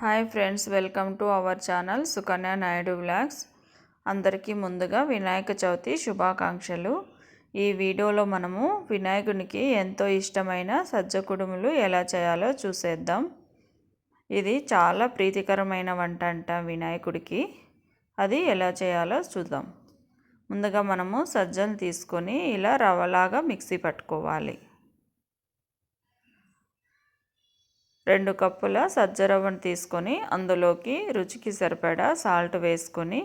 Hi friends welcome to our channel Sukanya Naidu vlogs. అందరికీ ముందుగా వినాయక చవితి శుభాకాంక్షలు. ఈ వీడియోలో మనము వినాయకునికి ఎంతో ఇష్టమైన సజ్జ కుడుములు ఎలా చేయాలో చూసేద్దాం. ఇది చాలా ప్రీతికరమైన వంట అంట వినాయకుడికి. అది ఎలా చేయాలో చూద్దాం. ముందుగా మనము సజ్జలు తీసుకొని ఇలా రవ్వలాగా మిక్సీ పట్టుకోవాలి. రెండు కప్పుల సజ్జరవ్వను తీసుకొని అందులోకి రుచికి సరిపడా సాల్ట్ వేసుకొని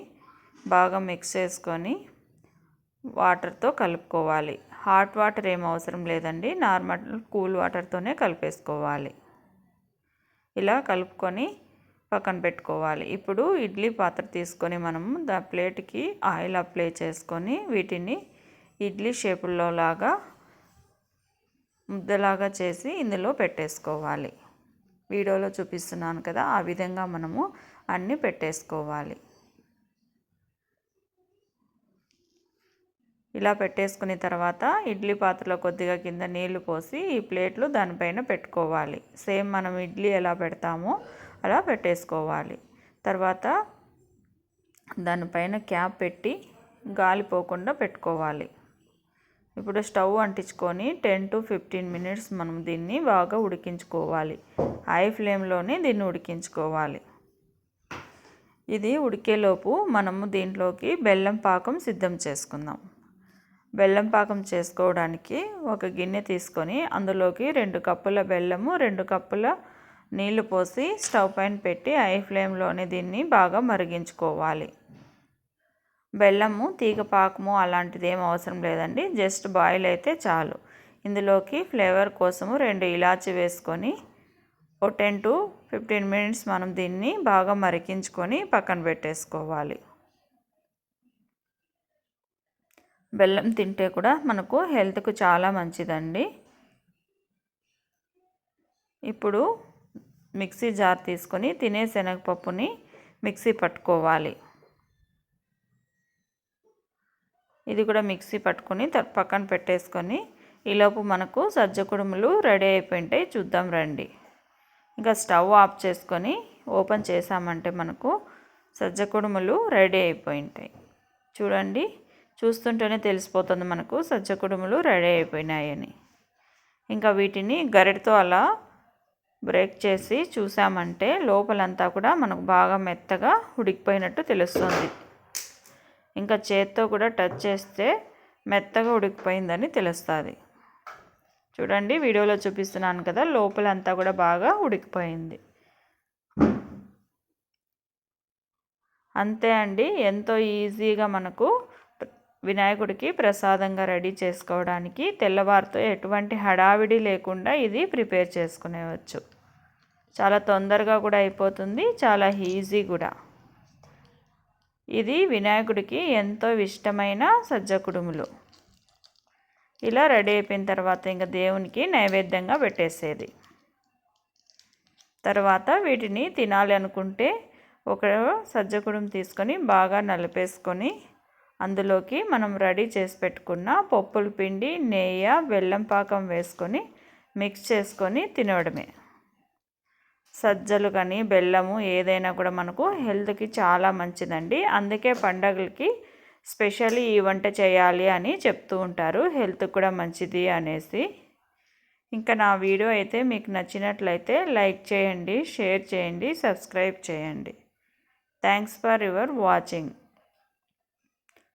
బాగా మిక్స్ చేసుకొని వాటర్తో కలుపుకోవాలి. హాట్ వాటర్ ఏం అవసరం లేదండి. నార్మల్ కూల్ వాటర్తోనే కలిపేసుకోవాలి. ఇలా కలుపుకొని పక్కన పెట్టుకోవాలి. ఇప్పుడు ఇడ్లీ పాత్ర తీసుకొని మనము దా ప్లేట్కి ఆయిల్ అప్లై చేసుకొని వీటిని ఇడ్లీ షేపుల్లో లాగా ముద్దలాగా చేసి ఇందులో పెట్టేసుకోవాలి. వీడియోలో చూపిస్తున్నాను కదా ఆ విధంగా మనము అన్నీ పెట్టేసుకోవాలి. ఇలా పెట్టేసుకున్న తర్వాత ఇడ్లీ పాత్రలో కొద్దిగా కింద నీళ్ళు పోసి ఈ ప్లేట్లు దానిపైన పెట్టుకోవాలి. సేమ్ మనం ఇడ్లీ ఎలా పెడతామో అలా పెట్టేసుకోవాలి. తర్వాత దానిపైన క్యాప్ పెట్టి గాలి పోకుండా పెట్టుకోవాలి. ఇప్పుడు స్టవ్ అంటించుకొని టెన్ టు ఫిఫ్టీన్ మినిట్స్ మనం దీన్ని బాగా ఉడికించుకోవాలి. హై ఫ్లేమ్లోనే దీన్ని ఉడికించుకోవాలి. ఇది ఉడికేలోపు మనము దీంట్లోకి బెల్లం పాకం సిద్ధం చేసుకుందాం. బెల్లం పాకం చేసుకోవడానికి ఒక గిన్నె తీసుకొని అందులోకి రెండు కప్పుల బెల్లము రెండు కప్పుల నీళ్ళు పోసి స్టవ్ పైన పెట్టి హై ఫ్లేమ్లోనే దీన్ని బాగా మరిగించుకోవాలి. బెల్లము తీగ పాకము అలాంటిది ఏం అవసరం లేదండి. జస్ట్ బాయిల్ అయితే చాలు. ఇందులోకి ఫ్లేవర్ కోసము రెండు ఇలాచి వేసుకొని ఓ టెన్ టు ఫిఫ్టీన్ మినిట్స్ మనం దీన్ని బాగా మరిగించుకొని పక్కన పెట్టేసుకోవాలి. బెల్లం తింటే కూడా మనకు హెల్త్కు చాలా మంచిదండి. ఇప్పుడు మిక్సీ జార్ తీసుకొని తినే శనగపప్పుని మిక్సీ పట్టుకోవాలి. ఇది కూడా మిక్సీ పట్టుకొని పక్కన పెట్టేసుకొని ఈలోపు మనకు సజ్జ కుడుములు రెడీ అయిపోయింటాయి. చూద్దాం రండి. ఇంకా స్టవ్ ఆఫ్ చేసుకొని ఓపెన్ చేసామంటే మనకు సజ్జ కుడుములు రెడీ అయిపోయింటాయి. చూడండి చూస్తుంటేనే తెలిసిపోతుంది మనకు సజ్జ కుడుములు రెడీ అయిపోయినాయని. ఇంకా వీటిని గరిటతో అలా బ్రేక్ చేసి చూసామంటే లోపలంతా కూడా మనకు బాగా మెత్తగా ఉడికిపోయినట్టు తెలుస్తుంది. ఇంకా చేత్తో కూడా టచ్ చేస్తే మెత్తగా ఉడికిపోయిందని తెలుస్తుంది. చూడండి వీడియోలో చూపిస్తున్నాను కదా లోపలంతా కూడా బాగా ఉడికిపోయింది. అంతే అండి ఎంతో ఈజీగా మనకు వినాయకుడికి ప్రసాదంగా రెడీ చేసుకోవడానికి తెల్లవారితో ఎటువంటి హడావిడి లేకుండా ఇది ప్రిపేర్ చేసుకునేవచ్చు. చాలా తొందరగా కూడా అయిపోతుంది చాలా ఈజీ కూడా. ఇది వినాయకుడికి ఎంతో ఇష్టమైన సజ్జ కుడుములు ఇలా రెడీ అయిపోయిన తర్వాత ఇంకా దేవునికి నైవేద్యంగా పెట్టేసేది. తర్వాత వీటిని తినాలి అనుకుంటే ఒక సజ్జ కుడుము తీసుకొని బాగా నలిపేసుకొని అందులోకి మనం రెడీ చేసి పెట్టుకున్న పప్పుల పిండి నెయ్యి బెల్లం పాకం వేసుకొని మిక్స్ చేసుకొని తినడమే. సజ్జలు కానీ బెల్లము ఏదైనా కూడా మనకు హెల్త్కి చాలా మంచిదండి. అందుకే పండగలకి స్పెషల్లీ ఈ వంట చేయాలి అని చెప్తూ ఉంటారు. హెల్త్ కూడా మంచిది అనేసి. ఇంకా నా వీడియో అయితే మీకు నచ్చినట్లయితే లైక్ చేయండి షేర్ చేయండి సబ్స్క్రైబ్ చేయండి. Thanks for your watching.